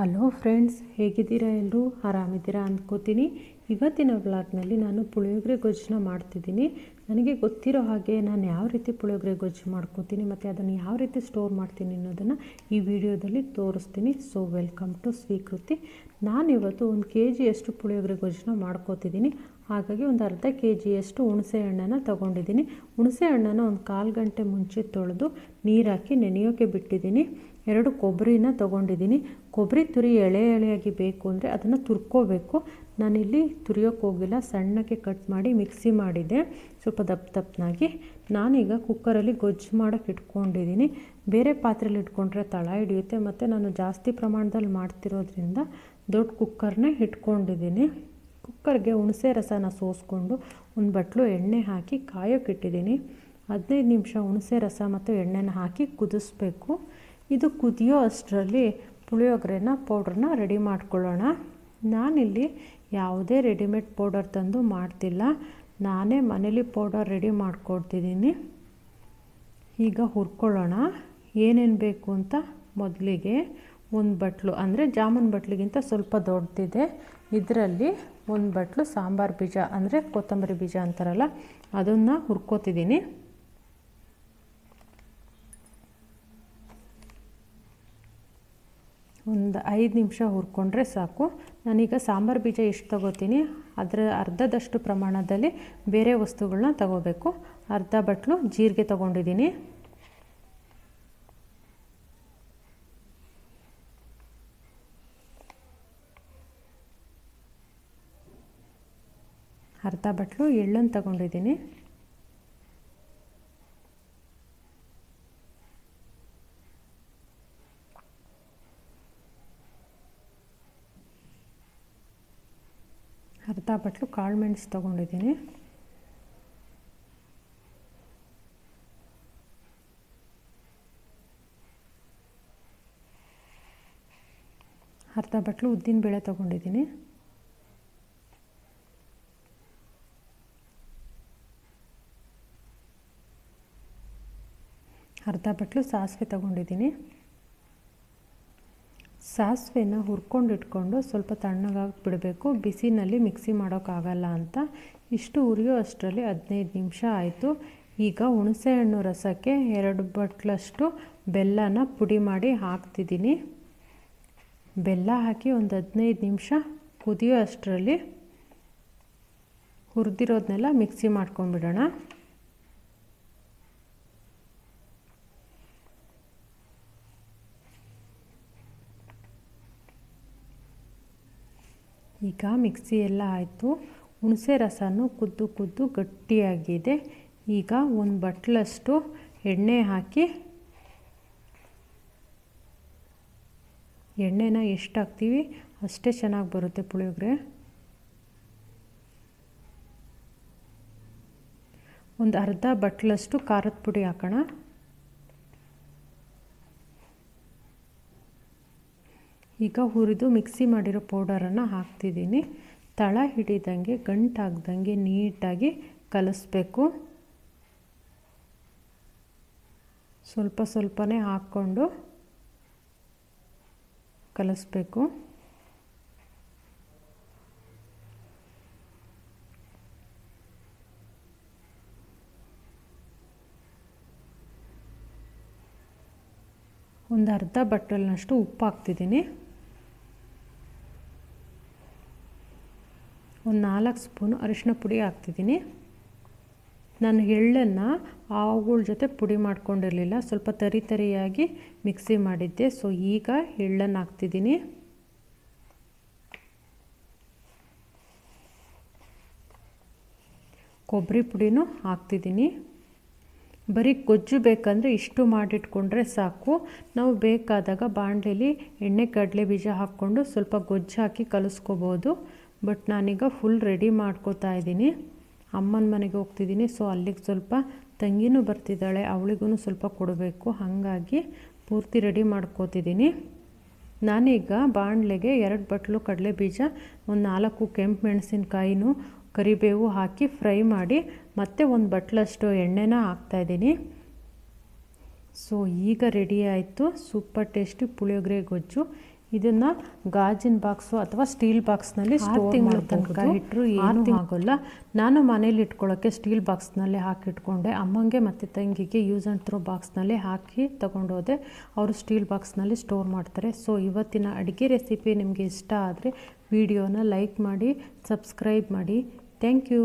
Hello friends, ಹೇಗಿದ್ದೀರಾ ಎಲ್ಲರೂ? ಆರಾಮಿದ್ದೀರಾ ಅಂದ್ಕೋತೀನಿ ಇವತ್ತಿನ ವ್ಲಾಗ್ನಲ್ಲಿ ನಾನು ಪುಳಿಯೋಗರೆ ಗೊಜ್ಜನ್ನ ಮಾಡ್ತಿದ್ದೀನಿ. ನನಗೆ ಗೊತ್ತಿರೋ ಹಾಗೆ ನಾನು ಯಾವ ರೀತಿ ಪುಳಿಯೋಗರೆ ಗೊಜ್ಜು ಮಾಡ್ಕೋತೀನಿ ಮತ್ತು ಅದನ್ನು ಯಾವ ರೀತಿ ಸ್ಟೋರ್ ಮಾಡ್ತೀನಿ ಅನ್ನೋದನ್ನು ಈ ವಿಡಿಯೋದಲ್ಲಿ ತೋರಿಸ್ತೀನಿ. ಸೊ ವೆಲ್ಕಮ್ ಟು ಸ್ವೀಕೃತಿ ನಾನಿವತ್ತು ಒಂದು ಕೆ ಜಿಯಷ್ಟು ಪುಳಿಯೋಗರೆ ಗೊಜ್ಜನ್ನ ಮಾಡ್ಕೋತಿದ್ದೀನಿ. ಹಾಗಾಗಿ ಒಂದು ಅರ್ಧ ಕೆ ಜಿಯಷ್ಟು ಹುಣಸೆ ಹಣ್ಣನ್ನು ತೊಗೊಂಡಿದ್ದೀನಿ. ಹುಣಸೆ ಹಣ್ಣನ್ನು ಒಂದು ಕಾಲು ಗಂಟೆ ಮುಂಚೆ ತೊಳೆದು ನೀರಾಕಿ ಹಾಕಿ ನೆನೆಯೋಕ್ಕೆ ಬಿಟ್ಟಿದ್ದೀನಿ. ಎರಡು ಕೊಬ್ಬರಿನ ತೊಗೊಂಡಿದ್ದೀನಿ. ಕೊಬ್ಬರಿ ತುರಿ ಎಳೆ ಎಳೆಯಾಗಿ ಬೇಕು ಅಂದರೆ ಅದನ್ನು ತುರ್ಕೋಬೇಕು. ನಾನಿಲ್ಲಿ ತುರಿಯೋಕ್ಕೆ ಹೋಗಿಲ್ಲ ಸಣ್ಣಕ್ಕೆ ಕಟ್ ಮಾಡಿ ಮಿಕ್ಸಿ ಮಾಡಿದ್ದೆ. ಸ್ವಲ್ಪ ದಪ್ಪ ದಪ್ಪನಾಗಿ ನಾನೀಗ ಕುಕ್ಕರಲ್ಲಿ ಗೊಜ್ಜು ಮಾಡೋಕ್ಕೆ ಇಟ್ಕೊಂಡಿದ್ದೀನಿ. ಬೇರೆ ಪಾತ್ರೆಯಲ್ಲಿ ಇಟ್ಕೊಂಡ್ರೆ ತಳ ಹಿಡಿಯುತ್ತೆ, ಮತ್ತು ನಾನು ಜಾಸ್ತಿ ಪ್ರಮಾಣದಲ್ಲಿ ಮಾಡ್ತಿರೋದ್ರಿಂದ ದೊಡ್ಡ ಕುಕ್ಕರ್ನೇ ಇಟ್ಕೊಂಡಿದ್ದೀನಿ. ಕುಕ್ಕರ್ಗೆ ಹುಣಸೆ ರಸನ ಸೋಸ್ಕೊಂಡು ಒಂದು ಬಟ್ಲು ಎಣ್ಣೆ ಹಾಕಿ ಕಾಯೋಕ್ಕಿಟ್ಟಿದ್ದೀನಿ ಹದಿನೈದು ನಿಮಿಷ ಹುಣಸೆ ರಸ ಮತ್ತು ಎಣ್ಣೆನ ಹಾಕಿ ಕುದಿಸ್ಬೇಕು. ಇದು ಕುದಿಯೋ ಅಷ್ಟರಲ್ಲಿ ಪುಳಿಯೋಗರೆನ, ಪೌಡ್ರನ್ನ ರೆಡಿ ಮಾಡ್ಕೊಳ್ಳೋಣ. ನಾನಿಲ್ಲಿ ಯಾವುದೇ ರೆಡಿಮೇಡ್ ಪೌಡರ್ ತಂದು ಮಾಡ್ತಿಲ್ಲ. ನಾನೇ ಮನೇಲಿ ಪೌಡರ್ ರೆಡಿ ಮಾಡ್ಕೊಡ್ತಿದ್ದೀನಿ. ಈಗ ಹುರ್ಕೊಳ್ಳೋಣ. ಏನೇನು ಬೇಕು ಅಂತ ಮೊದಲಿಗೆ ಒಂದು ಬಟ್ಲು, ಅಂದರೆ ಜಾಮೂನ್ ಬಟ್ಲಿಗಿಂತ ಸ್ವಲ್ಪ ದೊಡ್ಡದಿದೆ. ಇದರಲ್ಲಿ ಒಂದು ಬಟ್ಲು ಸಾಂಬಾರು ಬೀಜ ಅಂದರೆ ಕೊತ್ತಂಬರಿ ಬೀಜ ಅಂತಾರಲ್ಲ, ಅದನ್ನು ಹುರ್ಕೋತಿದ್ದೀನಿ. ಒಂದು ಐದು ನಿಮಿಷ ಹುರ್ಕೊಂಡ್ರೆ ಸಾಕು. ನಾನೀಗ ಸಾಂಬಾರು ಬೀಜ ಎಷ್ಟು ತಗೋತೀನಿ, ಅದರ ಅರ್ಧದಷ್ಟು ಪ್ರಮಾಣದಲ್ಲಿ ಬೇರೆ ವಸ್ತುಗಳನ್ನ ತಗೋಬೇಕು. ಅರ್ಧ ಬಟ್ಲು ಜೀರಿಗೆ ತಗೊಂಡಿದ್ದೀನಿ. ಅರ್ಧ ಬಟ್ಲು ಎಳ್ಳನ್ನು ತಗೊಂಡಿದ್ದೀನಿ. ಅರ್ಧ ಬಟ್ಲು ಕಾಳು ಮೆಣಸು ತೊಗೊಂಡಿದ್ದೀನಿ. ಅರ್ಧ ಬಟ್ಲು ಉದ್ದಿನ ಬೇಳೆ ತೊಗೊಂಡಿದ್ದೀನಿ. ಅರ್ಧ ಬಟ್ಲು ಸಾಸಿವೆ ತಗೊಂಡಿದ್ದೀನಿ. ಸಾಸಿವೆನ ಹುರ್ಕೊಂಡು ಇಟ್ಕೊಂಡು ಸ್ವಲ್ಪ ತಣ್ಣಗಾಗಿ ಬಿಡಬೇಕು. ಬಿಸಿನಲ್ಲಿ ಮಿಕ್ಸಿ ಮಾಡೋಕ್ಕಾಗಲ್ಲ ಅಂತ. ಇಷ್ಟು ಉರಿಯೋ ಅಷ್ಟರಲ್ಲಿ ಹದಿನೈದು ನಿಮಿಷ ಆಯಿತು. ಈಗ ಹುಣಸೆಹಣ್ಣು ರಸಕ್ಕೆ ಎರಡು ಬಟ್ಲಷ್ಟು ಬೆಲ್ಲನ ಪುಡಿ ಮಾಡಿ ಹಾಕ್ತಿದ್ದೀನಿ. ಬೆಲ್ಲ ಹಾಕಿ ಒಂದು ಹದಿನೈದು ನಿಮಿಷ ಕುದಿಯೋ ಅಷ್ಟರಲ್ಲಿ ಹುರಿದಿರೋದನ್ನೆಲ್ಲ ಮಿಕ್ಸಿ ಮಾಡ್ಕೊಂಡ್ಬಿಡೋಣ. ಈಗ ಮಿಕ್ಸಿ ಎಲ್ಲ ಆಯಿತು. ಹುಣಸೆ ರಸನೂ ಕುದ್ದು ಕುದ್ದು ಗಟ್ಟಿಯಾಗಿದೆ. ಈಗ ಒಂದು ಬಟ್ಲಷ್ಟು ಎಣ್ಣೆ ಹಾಕಿ ಎಣ್ಣೆನ ಎಷ್ಟು ಹಾಕ್ತೀವಿ ಅಷ್ಟೇ ಚೆನ್ನಾಗಿ ಬರುತ್ತೆ ಪುಳಿಯೋಗರೆ. ಒಂದು ಅರ್ಧ ಬಟ್ಲಷ್ಟು ಖಾರದ ಪುಡಿ ಹಾಕೋಣ. ಈಗ ಹುರಿದು ಮಿಕ್ಸಿ ಮಾಡಿರೋ ಪೌಡರನ್ನು ಹಾಕ್ತಿದ್ದೀನಿ. ತಳ ಹಿಡಿದಂಗೆ, ಗಂಟಾಗ್ದಂಗೆ ನೀಟಾಗಿ ಕಲಿಸ್ಬೇಕು. ಸ್ವಲ್ಪ ಸ್ವಲ್ಪನೇ ಹಾಕ್ಕೊಂಡು ಕಲಿಸ್ಬೇಕು. ಒಂದು ಅರ್ಧ ಬಟ್ಟಲಿನಷ್ಟು ಉಪ್ಪು ಹಾಕ್ತಿದ್ದೀನಿ ಒಂದು ನಾಲ್ಕು ಸ್ಪೂನು ಅರಿಶಿನ ಪುಡಿ ಹಾಕ್ತಿದ್ದೀನಿ. ನಾನು ಎಳ್ಳನ್ನು ಆವುಗಳ ಜೊತೆ ಪುಡಿ ಮಾಡ್ಕೊಂಡಿರಲಿಲ್ಲ. ಸ್ವಲ್ಪ ತರಿ ತರಿಯಾಗಿ ಮಿಕ್ಸಿ ಮಾಡಿದ್ದೆ. ಸೊ, ಈಗ ಎಳ್ಳನ್ನು ಹಾಕ್ತಿದ್ದೀನಿ. ಕೊಬ್ಬರಿ ಪುಡಿನೂ ಹಾಕ್ತಿದ್ದೀನಿ. ಬರೀ ಗೊಜ್ಜು ಬೇಕಂದರೆ ಇಷ್ಟು ಮಾಡಿಟ್ಕೊಂಡ್ರೆ ಸಾಕು. ನಾವು ಬೇಕಾದಾಗ ಬಾಣಲೆಲಿ ಎಣ್ಣೆ, ಕಡಲೆ ಬೀಜ ಹಾಕ್ಕೊಂಡು ಸ್ವಲ್ಪ ಗೊಜ್ಜು ಹಾಕಿ ಕಲಿಸ್ಕೋಬೋದು. ಬಟ್ ನಾನೀಗ ಫುಲ್ ರೆಡಿ ಮಾಡ್ಕೋತಾ ಇದ್ದೀನಿ. ಅಮ್ಮನ ಮನೆಗೆ ಹೋಗ್ತಿದ್ದೀನಿ ಸೊ ಅಲ್ಲಿಗೆ ಸ್ವಲ್ಪ ತಂಗಿನೂ ಬರ್ತಿದ್ದಾಳೆ ಅವಳಿಗೂ ಸ್ವಲ್ಪ ಕೊಡಬೇಕು. ಹಾಗಾಗಿ ಪೂರ್ತಿ ರೆಡಿ ಮಾಡ್ಕೋತಿದ್ದೀನಿ. ನಾನೀಗ ಬಾಣಲೆಗೆ ಎರಡು ಬಟ್ಲು ಕಡಲೆ ಬೀಜ, ಒಂದು ನಾಲ್ಕು ಕೆಂಪು ಮೆಣಸಿನ್ಕಾಯಿನೂ ಕರಿಬೇವು ಹಾಕಿ ಫ್ರೈ ಮಾಡಿ ಮತ್ತೆ ಒಂದು ಬಟ್ಲಷ್ಟು ಎಣ್ಣೆನ ಹಾಕ್ತಾಯಿದ್ದೀನಿ ಸೊ ಈಗ ರೆಡಿ ಆಯಿತು. ಸೂಪರ್ ಟೇಸ್ಟಿ ಪುಳಿಯೋಗರೆ ಗೊಜ್ಜು. ಇದನ್ನು ಗಾಜಿನ ಬಾಕ್ಸು ಅಥವಾ ಸ್ಟೀಲ್ ಬಾಕ್ಸ್ನಲ್ಲಿ ಸ್ಟೋರ್ ತಿಂಗಳ ತನಕ ಇಟ್ಟರು ಏನು ಆಗೋಲ್ಲ ನಾನು ಮನೇಲಿ ಇಟ್ಕೊಳ್ಳೋಕ್ಕೆ ಸ್ಟೀಲ್ ಬಾಕ್ಸ್ನಲ್ಲೇ ಹಾಕಿಟ್ಕೊಂಡೆ ಅಮ್ಮಂಗೆ ಮತ್ತು ತಂಗಿಗೆ ಯೂಸ್ ಆ್ಯಂಡ್ ಥ್ರೋ ಬಾಕ್ಸ್ನಲ್ಲೇ ಹಾಕಿ ತಗೊಂಡೋದೆ. ಅವರು ಸ್ಟೀಲ್ ಬಾಕ್ಸ್ನಲ್ಲಿ ಸ್ಟೋರ್ ಮಾಡ್ತಾರೆ. ಸೊ ಇವತ್ತಿನ ಅಡುಗೆ ರೆಸಿಪಿ ನಿಮಗೆ ಇಷ್ಟ ಆದರೆ ವಿಡಿಯೋನ ಲೈಕ್ ಮಾಡಿ ಸಬ್ಸ್ಕ್ರೈಬ್ ಮಾಡಿ. Thank you.